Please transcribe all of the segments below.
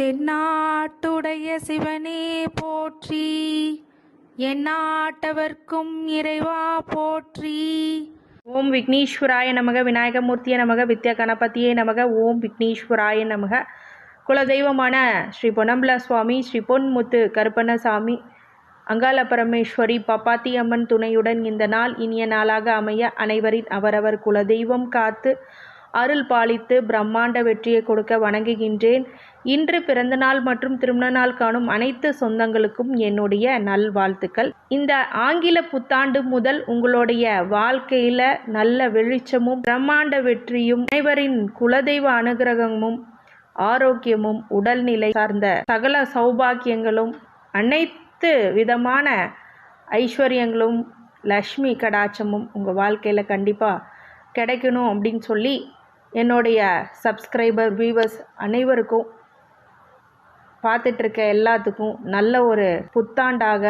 தென்னாட்டுடைய சிவனே போற்றி. எந்நாட்டவர்க்கும் இறைவா போற்றி. ஓம் விக்னேஸ்வராய நமக விநாயகமூர்த்திய நமக வித்யா கணபதியே நமக ஓம் விக்னேஸ்வராய நமக. குலதெய்வமான ஸ்ரீ பொன்னம்பல சுவாமி ஸ்ரீ பொன்முத்து கருப்பண்ணசாமி அங்காள பரமேஸ்வரி பப்பாத்தி அம்மன் துணையுடன் இந்த நாள் இனிய நாளாக அமைய அனைவரின் அவரவர் குலதெய்வம் காத்து அருள் பாலித்து பிரம்மாண்ட வெற்றியை கொடுக்க வணங்குகின்றேன். இன்று பிறந்தநாள் மற்றும் திருமண நாள் காணும் அனைத்து சொந்தங்களுக்கும் என்னுடைய நல்வாழ்த்துக்கள். இந்த ஆங்கில புத்தாண்டு முதல் உங்களுடைய வாழ்க்கையில நல்ல வெளிச்சமும் பிரம்மாண்ட வெற்றியும் அனைவரின் குலதெய்வ அனுகிரகமும் ஆரோக்கியமும் உடல்நிலை சார்ந்த சகல சௌபாக்கியங்களும் அனைத்து விதமான ஐஸ்வர்யங்களும் லக்ஷ்மி கடாட்சமும் உங்கள் வாழ்க்கையில் கண்டிப்பாக கிடைக்கணும் அப்படின்னு சொல்லி என்னுடைய சப்ஸ்கிரைபர் வியூவர்ஸ் அனைவருக்கும் பார்த்துட்ருக்க எல்லாத்துக்கும் நல்ல ஒரு புத்தாண்டாக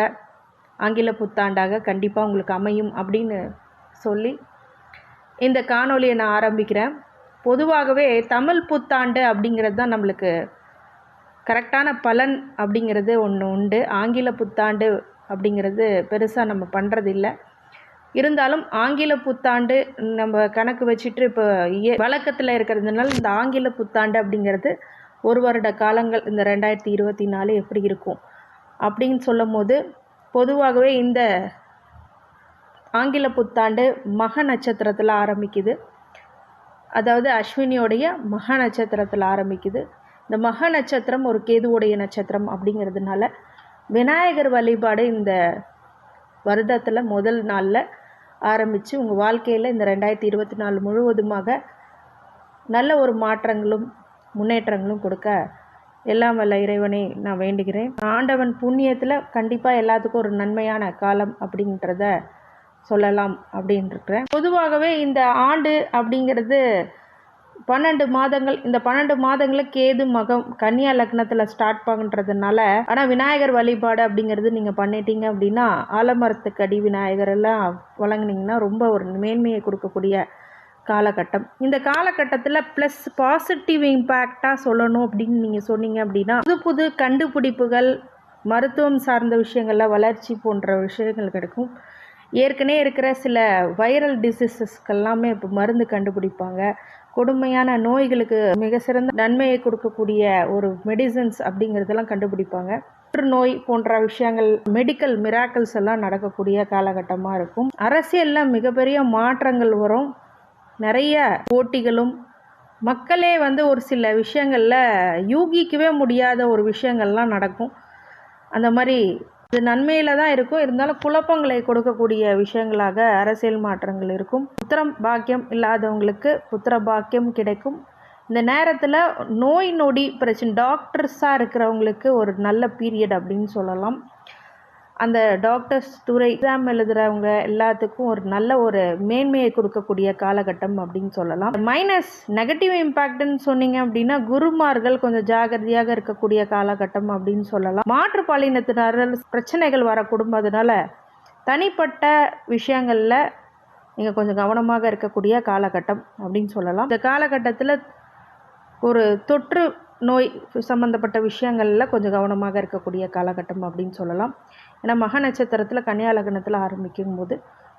ஆங்கில புத்தாண்டாக கண்டிப்பாக உங்களுக்கு அமையும் அப்படின்னு சொல்லி இந்த காணொலியை நான் ஆரம்பிக்கிறேன். பொதுவாகவே தமிழ் புத்தாண்டு அப்படிங்கிறது தான் நம்மளுக்கு கரெக்டான பலன் அப்படிங்கிறது ஒன்று உண்டு. ஆங்கில புத்தாண்டு அப்படிங்கிறது பெருசாக நம்ம பண்ணுறதில்ல இருந்தாலும் ஆங்கில புத்தாண்டு நம்ம கணக்கு வச்சுட்டு இப்போ ஏ- வழக்கத்தில் இருக்கிறதுனால இந்த ஆங்கில புத்தாண்டு அப்படிங்கிறது ஒரு வருட காலங்கள் இந்த ரெண்டாயிரத்தி இருபத்தி நாலு எப்படி இருக்கும்? அப்படின்னு சொல்லும் போது பொதுவாகவே இந்த ஆங்கில புத்தாண்டு மக நட்சத்திரத்தில் ஆரம்பிக்குது. அதாவது அஸ்வினியோடைய மக நட்சத்திரத்தில் ஆரம்பிக்குது. இந்த மக நட்சத்திரம் ஒரு கேதுவுடைய நட்சத்திரம் அப்படிங்கிறதுனால விநாயகர் வழிபாடு இந்த வருடத்தில் முதல் நாளில் ஆரம்பித்து உங்கள் வாழ்க்கையில் இந்த ரெண்டாயிரத்தி இருபத்தி நாலு முழுவதுமாக நல்ல ஒரு மாற்றங்களும் முன்னேற்றங்களும் கொடுக்க எல்லாம் வல்ல இறைவனை நான் வேண்டுகிறேன். ஆண்டவன் புண்ணியத்தில் கண்டிப்பாக எல்லாத்துக்கும் ஒரு நன்மையான காலம் அப்படின்றத சொல்லலாம் அப்படின்ட்டுருக்கிறேன் பொதுவாகவே இந்த ஆண்டு அப்படிங்கிறது பன்னெண்டு மாதங்கள் இந்த பன்னெண்டு மாதங்களில் கேது மகம் கன்னியா லக்னத்தில் ஸ்டார்ட் பண்ணுறதுனால ஆனால் விநாயகர் வழிபாடு அப்படிங்கிறது நீங்கள் பண்ணிட்டீங்க அப்படின்னா ஆலமரத்துக்கடி விநாயகர் எல்லாம் வழங்கினீங்கன்னா ரொம்ப ஒரு மேன்மையை கொடுக்கக்கூடிய காலகட்டம். இந்த காலகட்டத்தில் ப்ளஸ் பாசிட்டிவ் இம்பேக்டாக சொல்லணும் அப்படின்னு நீங்கள் சொன்னீங்க அப்படின்னா புது புது கண்டுபிடிப்புகள் மருத்துவம் சார்ந்த விஷயங்களில் வளர்ச்சி போன்ற விஷயங்கள் கிடைக்கும். ஏற்கனவே இருக்கிற சில வைரல் டிசீசஸ்க்கெல்லாமே இப்போ மருந்து கண்டுபிடிப்பாங்க. கொடுமையான நோய்களுக்கு மிக சிறந்த நன்மையை கொடுக்கக்கூடிய ஒரு மெடிசன்ஸ் அப்படிங்கிறதெல்லாம் கண்டுபிடிப்பாங்க. நோய் போன்ற விஷயங்கள் மெடிக்கல் மிராக்கல்ஸ் எல்லாம் நடக்கக்கூடிய காலகட்டமாக இருக்கும். அரசியலில் மிகப்பெரிய மாற்றங்கள் வரும். நிறைய போட்டிகளும் மக்களே வந்து ஒரு சில விஷயங்களில் யூகிக்கவே முடியாத ஒரு விஷயங்கள்லாம் நடக்கும். அந்த மாதிரி இது நன்மையில் தான் இருக்கும். இருந்தாலும் குழப்பங்களை கொடுக்கக்கூடிய விஷயங்களாக அரசியல் மாற்றங்கள் இருக்கும். புத்திரம் பாக்கியம் இல்லாதவங்களுக்கு புத்திர பாக்கியம் கிடைக்கும். இந்த நேரத்தில் நோய் நொடி பிரச்சனை டாக்டர்ஸாக இருக்கிறவங்களுக்கு ஒரு நல்ல பீரியட் அப்படின்னு சொல்லலாம். அந்த டாக்டர்ஸ் துறை எக்ஸாம் எழுதுகிறவங்க எல்லாத்துக்கும் ஒரு நல்ல ஒரு மேன்மையை கொடுக்கக்கூடிய காலகட்டம் அப்படின்னு சொல்லலாம். மைனஸ் நெகட்டிவ் இம்பேக்ட்னு சொன்னீங்க அப்படின்னா குருமார்கள் கொஞ்சம் ஜாகிரதையாக இருக்கக்கூடிய காலகட்டம் அப்படின்னு சொல்லலாம். மாற்று மாற்றுப்பாலினத்தினர்கள் பிரச்சனைகள் வர குடும்பத்தினால தனிப்பட்ட விஷயங்களில் நீங்கள் கொஞ்சம் கவனமாக இருக்கக்கூடிய காலகட்டம் அப்படின்னு சொல்லலாம். இந்த காலகட்டத்தில் ஒரு தொற்று நோய் சம்மந்தப்பட்ட விஷயங்களில் கொஞ்சம் கவனமாக இருக்கக்கூடிய காலகட்டம் அப்படின்னு சொல்லலாம். ஏன்னா மக நட்சத்திரத்தில் கன்னியா லக்னத்தில் ஆரம்பிக்கும் போது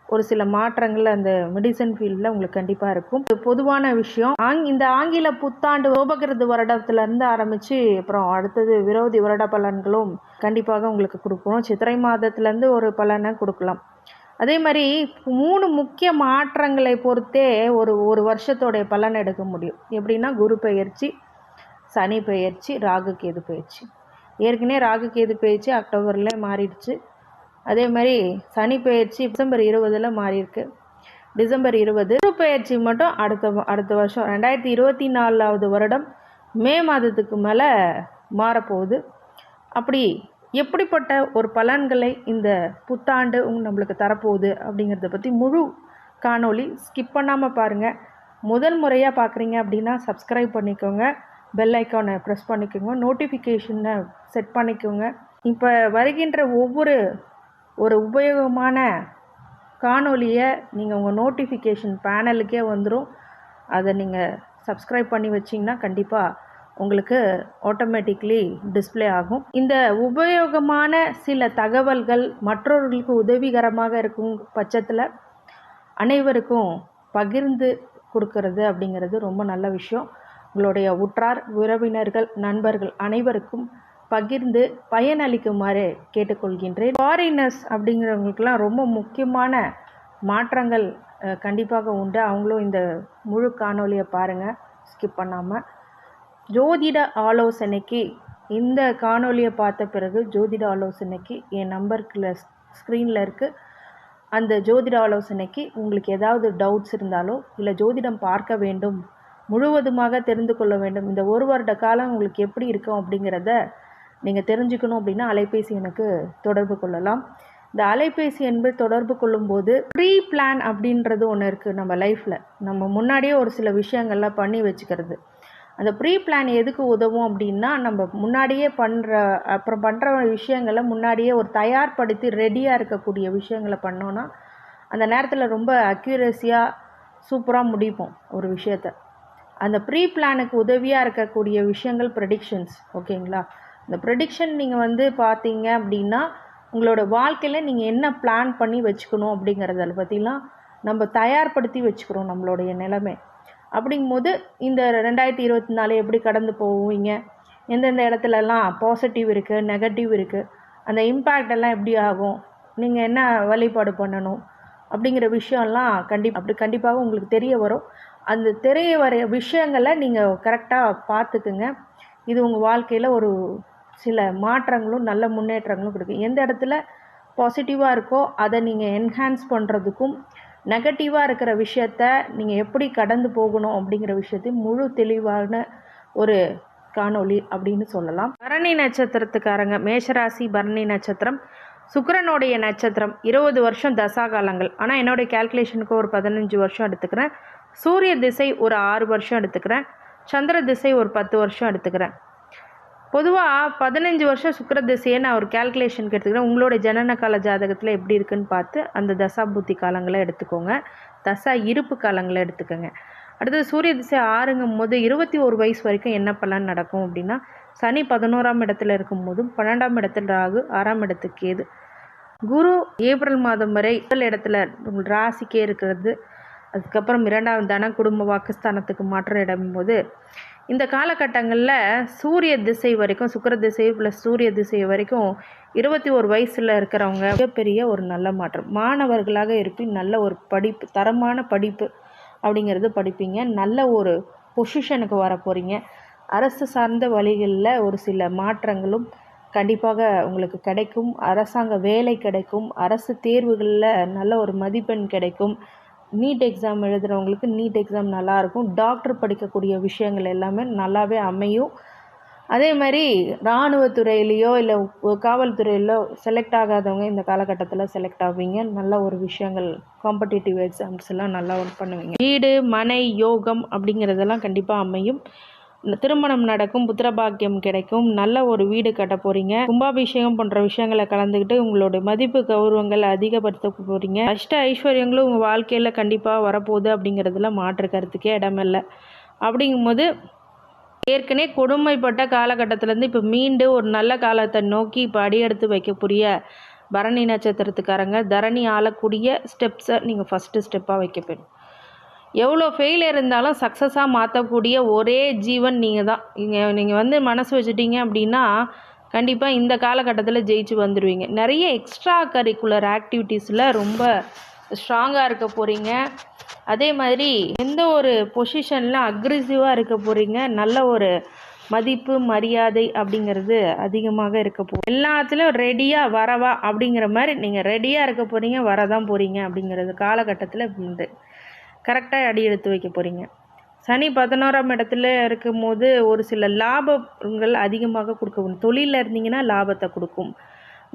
ஒரு சில மாற்றங்கள் அந்த மெடிசன் ஃபீல்டில் உங்களுக்கு கண்டிப்பாக இருக்கும். பொதுவான விஷயம். ஆங் இந்த ஆங்கில புத்தாண்டு ரோபகிருது வருடத்துலேருந்து ஆரம்பித்து அப்புறம் அடுத்தது விரோதி வருட பலன்களும் கண்டிப்பாக உங்களுக்கு கொடுக்கணும். சித்திரை மாதத்துலேருந்து ஒரு பலனை கொடுக்கலாம். அதே மாதிரி மூணு முக்கிய மாற்றங்களை பொறுத்தே ஒரு ஒரு வருஷத்தோடைய பலன் எடுக்க முடியும். எப்படின்னா குரு பெயர்ச்சி சனி பெயர்ச்சி ராகு கேது பெயர்ச்சி. ஏற்கனவே ராகு கேது பெயர்ச்சி அக்டோபரில் மாறிடுச்சு. அதே மாதிரி சனி பெயர்ச்சி டிசம்பர் இருபதில் மாறியிருக்கு. டிசம்பர் இருபது குரு பெயர்ச்சி மட்டும் அடுத்த வ- அடுத்த வருஷம். ரெண்டாயிரத்தி இருபத்தி நாலாவது வருடம் மே மாதத்துக்கு மேலே மாறப்போகுது. அப்படி எப்படிப்பட்ட ஒரு பலன்களை இந்த புத்தாண்டு உங்க நம்மளுக்கு தரப்போகுது அப்படிங்கிறத பற்றி முழு காணொளி ஸ்கிப் பண்ணாமல் பாருங்கள் முதல் முறையாக பார்க்குறீங்க அப்படின்னா சப்ஸ்கிரைப் பண்ணிக்கோங்க. பெல் ஐக்கானை ப்ரெஸ் பண்ணிக்கோங்க. நோட்டிஃபிகேஷனை செட் பண்ணிக்கோங்க. இப்போ வருகின்ற ஒவ்வொரு ஒரு உபயோகமான காணொலியை நீங்கள் உங்கள் நோட்டிஃபிகேஷன் பேனலுக்கே வந்துடும் அதை நீங்கள் சப்ஸ்கிரைப் பண்ணி வச்சிங்கன்னா கண்டிப்பாக உங்களுக்கு ஆட்டோமேட்டிக்லி டிஸ்ப்ளே ஆகும். இந்த உபயோகமான சில தகவல்கள் மற்றவர்களுக்கு உதவிகரமாக இருக்கும் பட்சத்தில் அனைவருக்கும் பகிர்ந்து கொடுக்கறது அப்படிங்கிறது ரொம்ப நல்ல விஷயம். உங்களுடைய உற்றார் உறவினர்கள் நண்பர்கள் அனைவருக்கும் பகிர்ந்து பயனளிக்குமாறு கேட்டுக்கொள்கின்றேன். ஃபாரினர்ஸ் அப்படிங்கிறவங்களுக்கெல்லாம் ரொம்ப முக்கியமான மாற்றங்கள் கண்டிப்பாக உண்டு. அவங்களும் இந்த முழு காணொளியை பாருங்கள் ஸ்கிப் பண்ணாமல் ஜோதிட ஆலோசனைக்கு இந்த காணொலியை பார்த்த பிறகு ஜோதிட ஆலோசனைக்கு என் நம்பருக்குள்ள ஸ்க்ரீனில் இருக்குது அந்த ஜோதிட ஆலோசனைக்கு உங்களுக்கு ஏதாவது டவுட்ஸ் இருந்தாலோ இல்லை ஜோதிடம் பார்க்க வேண்டும் முழுவதுமாக தெரிந்து கொள்ள வேண்டும். இந்த ஒரு வருட காலம் உங்களுக்கு எப்படி இருக்கும் அப்படிங்கிறத நீங்கள் தெரிஞ்சுக்கணும் அப்படின்னா அலைபேசி எனக்கு தொடர்பு கொள்ளலாம். இந்த அலைபேசி என்பது தொடர்பு கொள்ளும்போது ப்ரீ பிளான் அப்படின்றது ஒன்று இருக்குது நம்ம லைஃப்பில் நம்ம முன்னாடியே ஒரு சில விஷயங்கள்லாம் பண்ணி வச்சுக்கிறது. அந்த ப்ரீ பிளான் எதுக்கு உதவும் அப்படின்னா நம்ம முன்னாடியே பண்ணுற அப்புறம் பண்ணுற விஷயங்களை முன்னாடியே ஒரு தயார்படுத்தி ரெடியாக இருக்கக்கூடிய விஷயங்களை பண்ணோன்னா அந்த நேரத்தில் ரொம்ப அக்யூரஸியாக சூப்பராக முடிப்போம் ஒரு விஷயத்த. அந்த ப்ரீ பிளானுக்கு உதவியாக இருக்கக்கூடிய விஷயங்கள் ப்ரெடிக்ஷன்ஸ் ஓகேங்களா? இந்த ப்ரெடிக்ஷன் நீங்கள் வந்து பார்த்தீங்க அப்படின்னா உங்களோட வாழ்க்கையில் நீங்கள் என்ன பிளான் பண்ணி வச்சுக்கணும் அப்படிங்கிறத பற்றிலாம் நம்ம தயார்படுத்தி வச்சுக்கிறோம் நம்மளுடைய நிலைமை. அப்படிங்கும்போது இந்த ரெண்டாயிரத்தி இருபத்தி நாலு எப்படி கடந்து போவீங்க? எந்தெந்த இடத்துலலாம் பாசிட்டிவ் இருக்குது நெகட்டிவ் இருக்குது அந்த இம்பேக்ட் எல்லாம் எப்படி ஆகும்? நீங்கள் என்ன வழிபாடு பண்ணணும்? அப்படிங்கிற விஷயம்லாம் கண்டி அப்படி கண்டிப்பாக உங்களுக்கு தெரிய வரும். அந்த திரையை வரைய விஷயங்களை நீங்கள் கரெக்டாக பார்த்துக்குங்க. இது உங்கள் வாழ்க்கையில் ஒரு சில மாற்றங்களும் நல்ல முன்னேற்றங்களும் கொடுக்கும். எந்த இடத்துல பாசிட்டிவாக இருக்கோ அதை நீங்கள் என்ஹான்ஸ் பண்ணுறதுக்கும் நெகட்டிவாக இருக்கிற விஷயத்த நீங்கள் எப்படி கடந்து போகணும் அப்படிங்கிற விஷயத்தையும் முழு தெளிவான ஒரு காணொளி அப்படின்னு சொல்லலாம். பரணி நட்சத்திரத்துக்காரங்க மேஷராசி பரணி நட்சத்திரம். சுக்கிரனுடைய நட்சத்திரம் இருபது வருஷம் தசாகாலங்கள். ஆனால் என்னுடைய கேல்குலேஷனுக்கு ஒரு பதினஞ்சு வருஷம் எடுத்துக்கிறேன். சூரிய திசை ஒரு ஆறு வருஷம் எடுத்துக்கிறேன். சந்திர திசை ஒரு பத்து வருஷம் எடுத்துக்கிறேன். பொதுவாக பதினஞ்சு வருஷம் சுக்கர திசையை நான் ஒரு கேல்குலேஷனுக்கு எடுத்துக்கிறேன். உங்களோட ஜனன கால ஜாதகத்தில் எப்படி இருக்குன்னு பார்த்து அந்த தசா புத்தி காலங்களை எடுத்துக்கோங்க. தசா இருப்பு காலங்களை எடுத்துக்கோங்க. அடுத்தது சூரிய திசை ஆறுங்கும் போது இருபத்தி ஒரு வயசு வரைக்கும் என்ன பலன் நடக்கும் அப்படின்னா சனி பதினோராம் இடத்துல இருக்கும் போதும் பன்னெண்டாம் இடத்துல ராகு ஆறாம் இடத்துக்கு ஏது குரு ஏப்ரல் மாதம் வரை முதல் இடத்துல உங்கள் ராசிக்கே இருக்கிறது. அதுக்கப்புறம் இரண்டாம் தானம் குடும்ப வாக்குஸ்தானத்துக்கு மாற்றம் இடம்போது இந்த காலகட்டங்களில் சூரிய திசை வரைக்கும் சுக்கிர திசை ப்ளஸ் சூரிய திசை வரைக்கும் இருபத்தி ஒரு வயசில் இருக்கிறவங்க மிகப்பெரிய ஒரு நல்ல மாற்றம். மாணவர்களாக இருப்பின் நல்ல ஒரு படிப்பு தரமான படிப்பு அப்படிங்கிறது படிப்பீங்க. நல்ல ஒரு பொசிஷனுக்கு வர போகிறீங்க அரசு சார்ந்த வழிகளில் ஒரு சில மாற்றங்களும் கண்டிப்பாக உங்களுக்கு கிடைக்கும். அரசாங்க வேலை கிடைக்கும். அரசு தேர்வுகளில் நல்ல ஒரு மதிப்பெண் கிடைக்கும். நீட் எக்ஸாம் எழுதுகிறவங்களுக்கு நீட் எக்ஸாம் நல்லாயிருக்கும். டாக்டர் படிக்கக்கூடிய விஷயங்கள் எல்லாமே நல்லாவே அமையும். அதே மாதிரி இராணுவத்துறையிலையோ இல்லை காவல்துறையிலோ செலக்ட் ஆகாதவங்க இந்த காலகட்டத்தில் செலக்ட் ஆவீங்க. நல்ல ஒரு விஷயங்கள் காம்படிட்டிவ் எக்ஸாம்ஸ் எல்லாம் நல்லா பண்ணுவீங்க. வீடு மனை யோகம் அப்படிங்கிறதெல்லாம் கண்டிப்பாக அமையும். திருமணம் நடக்கும் புத்திரபாக்கியம் கிடைக்கும் நல்ல ஒரு வீடு கட்ட போறீங்க. கும்பாபிஷேகம் போன்ற விஷயங்களை கலந்துக்கிட்டு உங்களோட மதிப்பு கௌரவங்கள் அதிகப்படுத்த போறீங்க. அஷ்ட ஐஸ்வர்யங்களும் உங்கள் வாழ்க்கையில் கண்டிப்பாக வரப்போகுது அப்படிங்கிறதுல மாற்று கருத்துக்கே இடமில்லை. அப்படிங்கும்போது ஏற்கனவே கொடுமைப்பட்ட காலகட்டத்திலேருந்து இப்போ மீண்டு ஒரு நல்ல காலத்தை நோக்கி இப்போ அடியெடுத்து வைக்கக்கூடிய பரணி நட்சத்திரத்துக்காரங்க தரணி ஆளக்கூடிய ஸ்டெப்ஸை நீங்கள் ஃபஸ்ட்டு ஸ்டெப்பாக வைக்கப்படும் எவ்வளோ ஃபெயிலியர் இருந்தாலும் சக்ஸஸாக மாற்றக்கூடிய ஒரே ஜீவன் நீங்கள் தான் நீங்கள் நீங்கள் வந்து மனசு வச்சுட்டீங்க அப்படின்னா கண்டிப்பாக இந்த காலகட்டத்தில் ஜெயிச்சு வந்துடுவீங்க நிறைய எக்ஸ்ட்ரா கரிக்குலர் ஆக்டிவிட்டீஸில் ரொம்ப ஸ்ட்ராங்காக இருக்க போகிறீங்க அதே மாதிரி எந்த ஒரு பொசிஷனில் அக்ரெசிவாக இருக்க போகிறீங்க நல்ல ஒரு மதிப்பு மரியாதை அப்படிங்கிறது அதிகமாக இருக்க போ எல்லாத்துலேயும் ரெடியாக வரவா அப்படிங்கிற மாதிரி நீங்கள் ரெடியாக இருக்க போகிறீங்க வரதான் போகிறீங்க அப்படிங்கிறது காலகட்டத்தில் உண்டு. கரெக்டாக அடி எடுத்து வைக்க போகிறீங்க சனி பதினோராம் இடத்துல இருக்கும்போது ஒரு சில லாபங்கள் அதிகமாக கொடுக்கும் தொழிலில் இருந்தீங்கன்னா லாபத்தை கொடுக்கும்.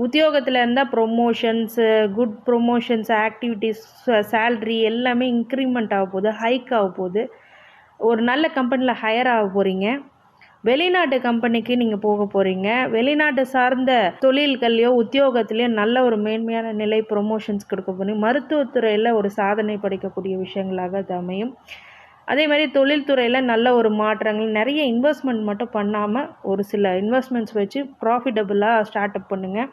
உத்தியோகத்தில் இருந்தால் promotions good promotions activities salary எல்லாமே இன்க்ரிமெண்ட் ஆக போகுது ஹைக் ஆக போகுது. ஒரு நல்ல கம்பெனியில் ஹையர் ஆக போகிறீங்க வெளிநாட்டு கம்பெனிக்கு நீங்கள் போக போகிறீங்க வெளிநாட்டு சார்ந்த தொழில்கள்லையோ உத்தியோகத்துலேயோ நல்ல ஒரு மேன்மையான நிலை ப்ரொமோஷன்ஸ் கொடுக்க போகிறீங்க மருத்துவத்துறையில் ஒரு சாதனை படைக்கக்கூடிய விஷயங்களாக அது அமையும். அதே மாதிரி தொழில்துறையில் நல்ல ஒரு மாற்றங்கள் நிறைய இன்வெஸ்ட்மெண்ட் மட்டும் பண்ணாமல் ஒரு சில இன்வெஸ்ட்மெண்ட்ஸ் வச்சு ப்ராஃபிட்டபுளாக ஸ்டார்ட் அப் பண்ணுங்கள்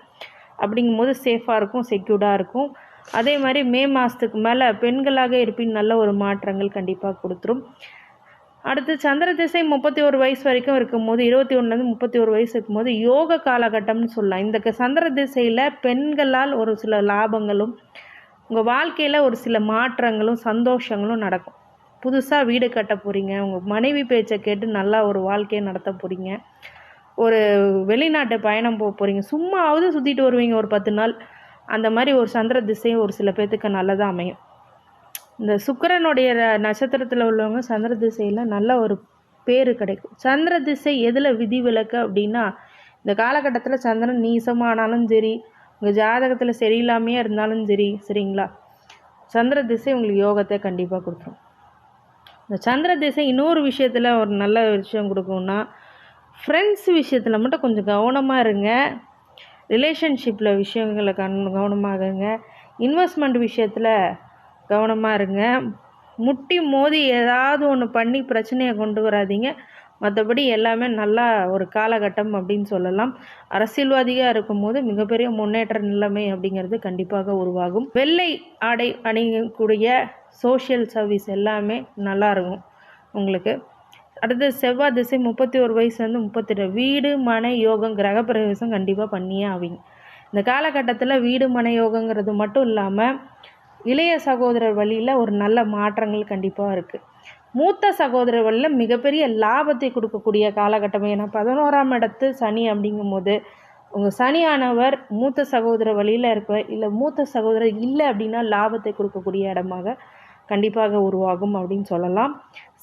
அப்படிங்கும்போது சேஃபாக இருக்கும் செக்யூர்டாக இருக்கும். அதே மாதிரி மே மாதத்துக்கு மேலே பெண்களாக இருப்பின் நல்ல ஒரு மாற்றங்கள் கண்டிப்பாக கொடுத்துரும். அடுத்து சந்திர திசை முப்பத்தி ஒரு வயசு வரைக்கும் இருக்கும்போது இருபத்தி ஒன்றுலேருந்து முப்பத்தி ஒரு வயசு இருக்கும்போது யோக காலகட்டம்னு சொல்லலாம். இந்த சந்திர திசையில் பெண்களால் ஒரு சில லாபங்களும் உங்கள் வாழ்க்கையில் ஒரு சில மாற்றங்களும் சந்தோஷங்களும் நடக்கும். புதுசாக வீடு கட்ட போகிறீங்க உங்கள் மனைவி பேச்சை கேட்டு நல்லா ஒரு வாழ்க்கையை நடத்த போகிறீங்க ஒரு வெளிநாட்டு பயணம் போக போகிறீங்க சும்மாவது சுற்றிட்டு வருவீங்க ஒரு பத்து நாள். அந்த மாதிரி ஒரு சந்திர திசை ஒரு சில பேர்த்துக்கு நல்லதாக அமையும். இந்த சுக்கரனுடைய நட்சத்திரத்தில் உள்ளவங்க சந்திர திசையில் நல்ல ஒரு பேர் கிடைக்கும். சந்திர திசை எதில் விதிவிலக்கு அப்படின்னா இந்த காலகட்டத்தில் சந்திரன் நீசமானாலும் சரி உங்கள் ஜாதகத்தில் சரியில்லாமையே இருந்தாலும் சரி சரிங்களா? சந்திர திசை உங்களுக்கு யோகத்தை கண்டிப்பாக கொடுத்துரும் இந்த சந்திர திசை இன்னொரு விஷயத்தில் ஒரு நல்ல விஷயம் கொடுக்கும்னா ஃப்ரெண்ட்ஸ் விஷயத்தில் மட்டும் கொஞ்சம் கவனமாக இருங்க. ரிலேஷன்ஷிப்பில் விஷயங்களை கண் கவனமாக இருங்க. இன்வெஸ்ட்மெண்ட் விஷயத்தில் கவனமாக இருங்க. முட்டி மோதி ஏதாவது ஒன்று பண்ணி பிரச்சனையை கொண்டு வராதீங்க. மற்றபடி எல்லாமே நல்லா ஒரு காலகட்டம் அப்படின்னு சொல்லலாம். அரசியல்வாதியாக இருக்கும்போது மிகப்பெரிய முன்னேற்ற நிலைமை அப்படிங்கிறது கண்டிப்பாக உருவாகும். வெள்ளை ஆடை அணியக்கூடிய சோஷியல் சர்வீஸ் எல்லாமே நல்லா இருக்கும் உங்களுக்கு. அடுத்து செவ்வாய் திசை முப்பத்தி ஒரு வயசுலேருந்து முப்பத்தெட்டு. வீடு மனை யோகம் கிரகப்பிரவேசம் கண்டிப்பாக பண்ணியே ஆவீங்க. இந்த காலகட்டத்தில் வீடு மனை யோகங்கிறது மட்டும் இல்லாமல் இளைய சகோதரர் வழியில் ஒரு நல்ல மாற்றங்கள் கண்டிப்பாக இருக்குது மூத்த சகோதரர் வழியில் மிகப்பெரிய லாபத்தை கொடுக்கக்கூடிய காலகட்டம். ஏன்னா பதினோராம் இடத்து சனி அப்படிங்கும்போது உங்கள் சனியானவர் மூத்த சகோதர வழியில் இருக்க இல்லை மூத்த சகோதரர் இல்லை அப்படின்னா லாபத்தை கொடுக்கக்கூடிய இடமாக கண்டிப்பாக உருவாகும் அப்படின்னு சொல்லலாம்.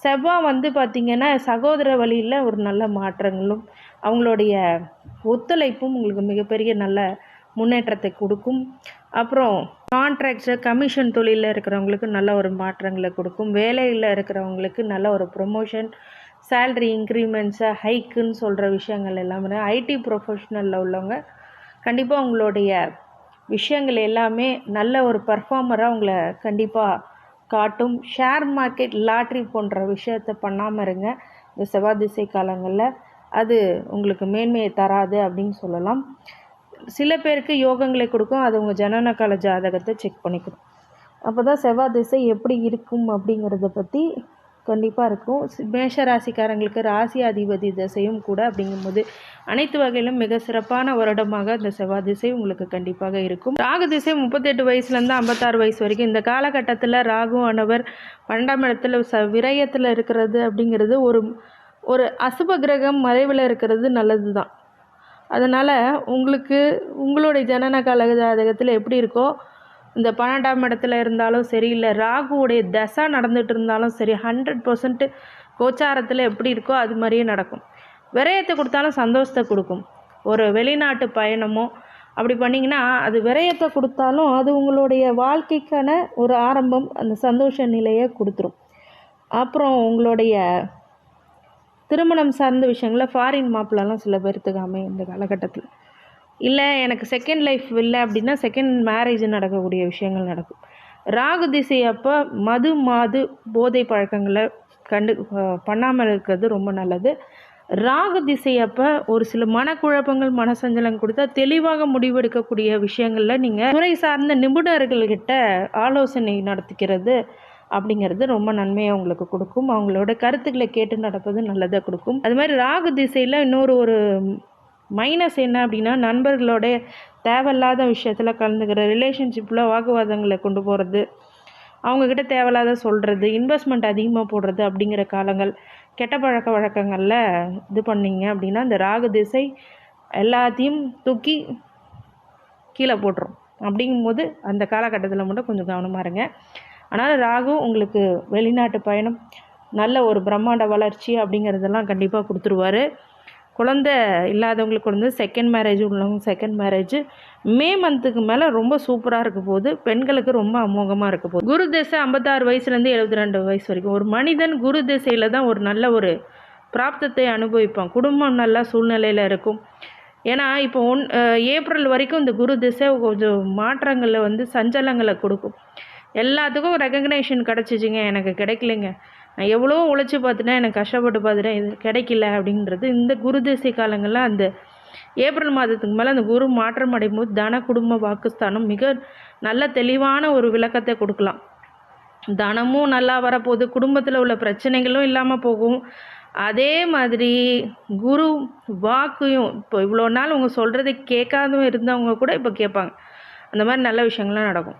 செவ்வாய் வந்து பார்த்திங்கன்னா சகோதர வழியில் ஒரு நல்ல மாற்றங்களும் அவங்களுடைய ஒத்துழைப்பும் உங்களுக்கு மிகப்பெரிய நல்ல முன்னேற்றத்தை கொடுக்கும். அப்புறம் கான்ட்ராக்ட்ஸு கமிஷன் தொழிலில் இருக்கிறவங்களுக்கு நல்ல ஒரு மாற்றங்களை கொடுக்கும். வேலையில் இருக்கிறவங்களுக்கு நல்ல ஒரு ப்ரொமோஷன் சேல்ரி இன்க்ரிமெண்ட்ஸு ஹைக்குன்னு சொல்கிற விஷயங்கள் எல்லாமே. ஐடி ப்ரொஃபஷ்னலில் உள்ளவங்க கண்டிப்பாக உங்களுடைய விஷயங்கள் எல்லாமே நல்ல ஒரு பர்ஃபார்மராக உங்களை கண்டிப்பாக காட்டும். ஷேர் மார்க்கெட் லாட்ரி போன்ற விஷயத்தை பண்ணாமல் இருங்க. இந்த செவ்வாய் திசை காலங்களில் அது உங்களுக்கு மேன்மையை தராது அப்படின்னு சொல்லலாம். சில பேருக்கு யோகங்களை கொடுக்கும். அது உங்கள் ஜனன கால ஜாதகத்தை செக் பண்ணிக்கணும் அப்போ தான் செவ்வாய் திசை எப்படி இருக்கும் அப்படிங்கிறத பற்றி கண்டிப்பாக இருக்கும். மேஷ ராசிக்காரங்களுக்கு ராசி அதிபதி திசையும் கூட அப்படிங்கும்போது அனைத்து வகையிலும் மிக சிறப்பான வருடமாக இந்த செவ்வாய் திசை உங்களுக்கு கண்டிப்பாக இருக்கும். ராகு திசை முப்பத்தெட்டு வயசுலேருந்து ஐம்பத்தாறு வயசு வரைக்கும். இந்த காலகட்டத்தில் ராகு ஆனவர் பன்னெண்டாம் இடத்துல ச விரயத்தில் இருக்கிறது அப்படிங்கிறது ஒரு ஒரு அசுப கிரகம் மறைவில் இருக்கிறது நல்லது தான் அதனால் உங்களுக்கு உங்களுடைய ஜனன கால ஜாதகத்தில் எப்படி இருக்கோ இந்த பன்னெண்டாம் இடத்துல இருந்தாலும் சரி இல்லை ராகுவுடைய தசை நடந்துட்டு இருந்தாலும் சரி ஹண்ட்ரட் பர்சன்ட் கோச்சாரத்தில் எப்படி இருக்கோ அது மாதிரியே நடக்கும். விரயத்தை கொடுத்தாலும் சந்தோஷத்தை கொடுக்கும். ஒரு வெளிநாட்டு பயணமோ அப்படி பண்ணிங்கன்னா அது விரயத்தை கொடுத்தாலும் அது உங்களுடைய வாழ்க்கைக்கான ஒரு ஆரம்பம் அந்த சந்தோஷ நிலையை கொடுத்துரும். அப்புறம் உங்களுடைய திருமணம் சார்ந்த விஷயங்களில் ஃபாரின் மாப்பிள்ளலாம் சில பேர்த்துக்கு அமையும் இந்த காலகட்டத்தில். இல்லை எனக்கு செகண்ட் லைஃப் இல்லை அப்படின்னா செகண்ட் மேரேஜ் நடக்கக்கூடிய விஷயங்கள் நடக்கும். ராகு திசை அப்போ மது மாது போதை பழக்கங்களை கண்டு பண்ணாமல் இருக்கிறது ரொம்ப நல்லது. ராகு திசை அப்போ ஒரு சில மனக்குழப்பங்கள் மனசஞ்சலம் கொடுத்தா தெளிவாக முடிவெடுக்கக்கூடிய விஷயங்களில் நீங்கள் துறை சார்ந்த நிபுணர்கள்கிட்ட ஆலோசனை நடத்திக்கிறது அப்படிங்கிறது ரொம்ப நன்மையை அவங்களுக்கு கொடுக்கும். அவங்களோட கருத்துக்களை கேட்டு நடப்பது நல்லதாக கொடுக்கும். அது மாதிரி ராகு திசையில் இன்னொரு ஒரு மைனஸ் என்ன அப்படின்னா நண்பர்களோட தேவையில்லாத விஷயத்தில் கலந்துக்கிற ரிலேஷன்ஷிப்பில் வாக்குவாதங்களை கொண்டு போகிறது அவங்கக்கிட்ட தேவையில்லாத சொல்கிறது இன்வெஸ்ட்மெண்ட் அதிகமாக போடுறது அப்படிங்கிற காலங்கள் கெட்ட பழக்க வழக்கங்களில் இது பண்ணீங்க அப்படின்னா இந்த ராகு திசை எல்லாத்தையும் தூக்கி கீழே போட்டுரும். அப்படிங்கும்போது அந்த காலகட்டத்தில் மட்டும் கொஞ்சம் கவனமாக இருங்க. ஆனால் ராகு உங்களுக்கு வெளிநாட்டு பயணம் நல்ல ஒரு பிரம்மாண்ட வளர்ச்சி அப்படிங்கிறதெல்லாம் கண்டிப்பாக கொடுத்துருவாரு. குழந்த இல்லாதவங்களுக்கு வந்து செகண்ட் மேரேஜ் உள்ளவங்க செகண்ட் மேரேஜ் மே மந்த்துக்கு மேலே ரொம்ப சூப்பராக இருக்க போகுது. பெண்களுக்கு ரொம்ப அமோகமாக இருக்க போகுது. குரு திசை ஐம்பத்தாறு வயசுலேருந்து எழுபத்தி ரெண்டு வயசு வரைக்கும். ஒரு மனிதன் குரு திசையில் தான் ஒரு நல்ல ஒரு பிராப்தத்தை அனுபவிப்பான். குடும்பம் நல்ல சூழ்நிலையில் இருக்கும். ஏன்னா இப்போ ஒன் ஏப்ரல் வரைக்கும் இந்த குரு திசை கொஞ்சம் மாற்றங்களை வந்து சஞ்சலங்களை கொடுக்கும். எல்லாத்துக்கும் ரெகக்னேஷன் கிடச்சிச்சிங்க. எனக்கு கிடைக்கலைங்க. நான் எவ்வளோ உழைச்சி பார்த்துட்டேன் எனக்கு கஷ்டப்பட்டு பார்த்துட்டேன் இது கிடைக்கல அப்படின்றது இந்த குரு திசை காலங்களில் அந்த ஏப்ரல் மாதத்துக்கு மேலே அந்த குரு மாற்றம் அடையும் போது தன குடும்ப வாக்குஸ்தானம் மிக நல்ல தெளிவான ஒரு விளக்கத்தை கொடுக்கலாம். தனமும் நல்லா வரப்போகுது குடும்பத்தில் உள்ள பிரச்சனைகளும் இல்லாமல் போகும். அதே மாதிரி குரு வாக்கையும் இப்போ இவ்வளோ நாள் உங்கள் சொல்கிறதை கேட்காதவங்க இருந்தவங்க கூட இப்போ கேட்பாங்க. அந்த மாதிரி நல்ல விஷயங்கள்லாம் நடக்கும்.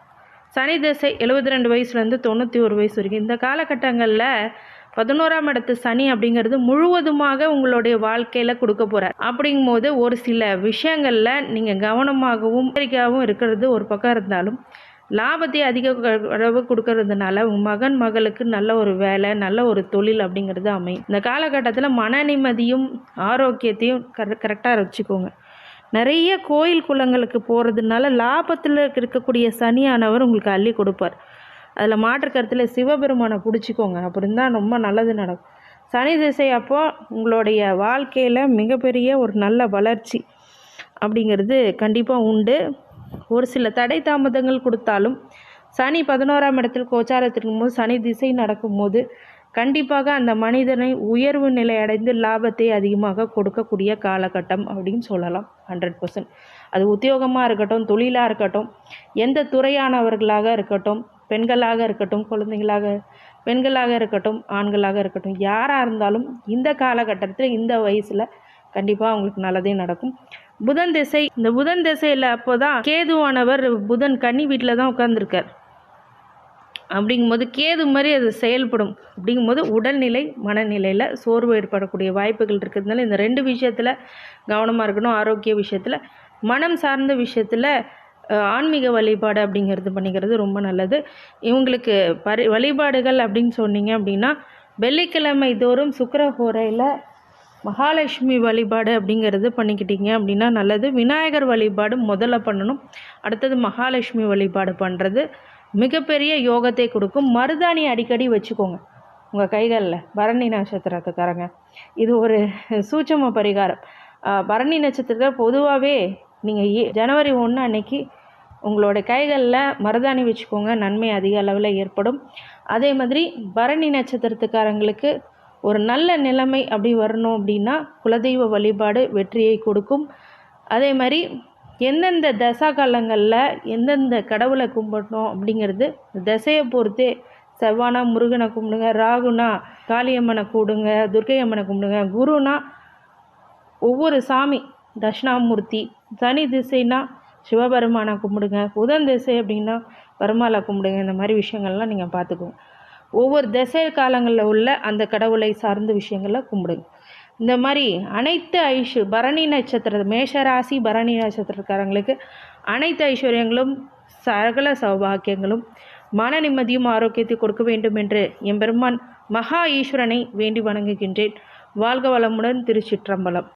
சனி திசை எழுபத்தி ரெண்டு வயசுலேருந்து தொண்ணூற்றி ஒரு வயசு வரைக்கும். இந்த காலகட்டங்களில் பதினோராம் இடத்து சனி அப்படிங்கிறது முழுவதுமாக உங்களுடைய வாழ்க்கையில் கொடுக்க போகிறார் அப்படிங்கும் போது ஒரு சில விஷயங்களில் நீங்கள் கவனமாகவும் எச்சரிக்கையாகவும் இருக்கிறது ஒரு பக்கம் இருந்தாலும் லாபத்தை அதிக அளவு கொடுக்கறதுனால உங்கள் மகன் மகளுக்கு நல்ல ஒரு வேலை நல்ல ஒரு தொழில் அப்படிங்கிறது அமையும். இந்த காலகட்டத்தில் மன நிம்மதியும் ஆரோக்கியத்தையும் கர கரெக்டாக வச்சுக்கோங்க நிறைய கோயில் குளங்களுக்கு போகிறதுனால லாபத்தில் இருக்கக்கூடிய சனியானவர் உங்களுக்கு அள்ளி கொடுப்பார். அதில் மாற்று கருத்தில் சிவபெருமானை பிடிச்சிக்கோங்க. அப்படி தான் ரொம்ப நல்லது நடக்கும். சனி திசை அப்போ உங்களுடைய வாழ்க்கையில் மிகப்பெரிய ஒரு நல்ல வளர்ச்சி அப்படிங்கிறது கண்டிப்பாக உண்டு. ஒரு சில தடை தாமதங்கள் கொடுத்தாலும் சனி பதினோராம் இடத்தில் கோச்சாரத்திற்கும் போது சனி திசை நடக்கும்போது கண்டிப்பாக அந்த மனிதனை உயர்வு நிலை அடைந்து லாபத்தை அதிகமாக கொடுக்கக்கூடிய காலகட்டம் அப்படின்னு சொல்லலாம் ஹண்ட்ரட் பர்சன்ட் அது உத்தியோகமாக இருக்கட்டும் தொழிலாக இருக்கட்டும் எந்த துறையானவர்களாக இருக்கட்டும் பெண்களாக இருக்கட்டும் குழந்தைங்களாக பெண்களாக இருக்கட்டும் ஆண்களாக இருக்கட்டும் யாராக இருந்தாலும் இந்த காலகட்டத்தில் இந்த வயசில் கண்டிப்பாக அவங்களுக்கு நல்லதே நடக்கும். புதன் திசை இந்த புதன் திசையில் அப்போ தான் கேதுவானவர் புதன் கன்னி வீட்டில் தான் உட்காந்துருக்கார் அப்படிங்கும்போது கேது மாதிரி அது செயல்படும். அப்படிங்கும்போது உடல்நிலை மனநிலையில் சோர்வு ஏற்படக்கூடிய வாய்ப்புகள் இருக்கிறதுனால இந்த ரெண்டு விஷயத்தில் கவனமாக இருக்கணும். ஆரோக்கிய விஷயத்தில் மனம் சார்ந்த விஷயத்தில் ஆன்மீக வழிபாடு அப்படிங்கிறது பண்ணிக்கிறது ரொம்ப நல்லது. இவங்களுக்கு பரி வழிபாடுகள் அப்படின்னு சொன்னீங்க அப்படின்னா வெள்ளிக்கிழமை தோறும் சுக்கரஹோரையில் மகாலட்சுமி வழிபாடு அப்படிங்கிறது பண்ணிக்கிட்டீங்க அப்படின்னா நல்லது. விநாயகர் வழிபாடு முதல்ல பண்ணணும். அடுத்தது மகாலட்சுமி வழிபாடு பண்ணுறது மிகப்பெரிய யோகத்தை கொடுக்கும். மருதாணி அடிக்கடி வச்சுக்கோங்க. உங்கள் கைகளில். பரணி நட்சத்திரத்துக்காரங்க. இது ஒரு சூட்சம பரிகாரம். பரணி நட்சத்திரத்தை பொதுவாகவே நீங்கள் ஜனவரி ஒன்று அன்னைக்கு உங்களோட கைகளில் மருதாணி வச்சுக்கோங்க. நன்மை அதிக அளவில் ஏற்படும். அதே மாதிரி பரணி நட்சத்திரத்துக்காரங்களுக்கு ஒரு நல்ல நிலைமை அப்படி வரணும் அப்படின்னா குலதெய்வ வழிபாடு வெற்றியை கொடுக்கும். அதே மாதிரி எந்தெந்த தசா காலங்களில் எந்தெந்த கடவுளை கும்பிடணும் அப்படிங்கிறது தசையை பொறுத்தே செவ்வானா முருகனை கும்பிடுங்க ராகுனா காளியம்மனை கூடுங்க துர்க்கை அம்மனை கும்பிடுங்க குருனா ஒவ்வொரு சாமி தட்சிணாமூர்த்தி சனி திசைனா சிவபெருமானை கும்பிடுங்க புதன் திசை அப்படின்னா பெருமாளை கும்பிடுங்க இந்த மாதிரி விஷயங்கள்லாம் நீங்கள் பார்த்துக்கோங்க. ஒவ்வொரு திசை காலங்களில் உள்ள அந்த கடவுளை சார்ந்த விஷயங்களை கும்பிடுங்க. இந்த மாதிரி அனைத்து ஐஷு பரணி நட்சத்திர மேஷராசி பரணி நட்சத்திரக்காரங்களுக்கு அனைத்து ஐஸ்வர்யங்களும் சகல சௌபாக்கியங்களும் மன நிம்மதியும் ஆரோக்கியத்தை கொடுக்க வேண்டும் என்று எம்பெருமான் மகா ஈஸ்வரனை வேண்டி வணங்குகின்றேன். வாழ்க வளமுடன் திருச்சிற்றம்பலம்.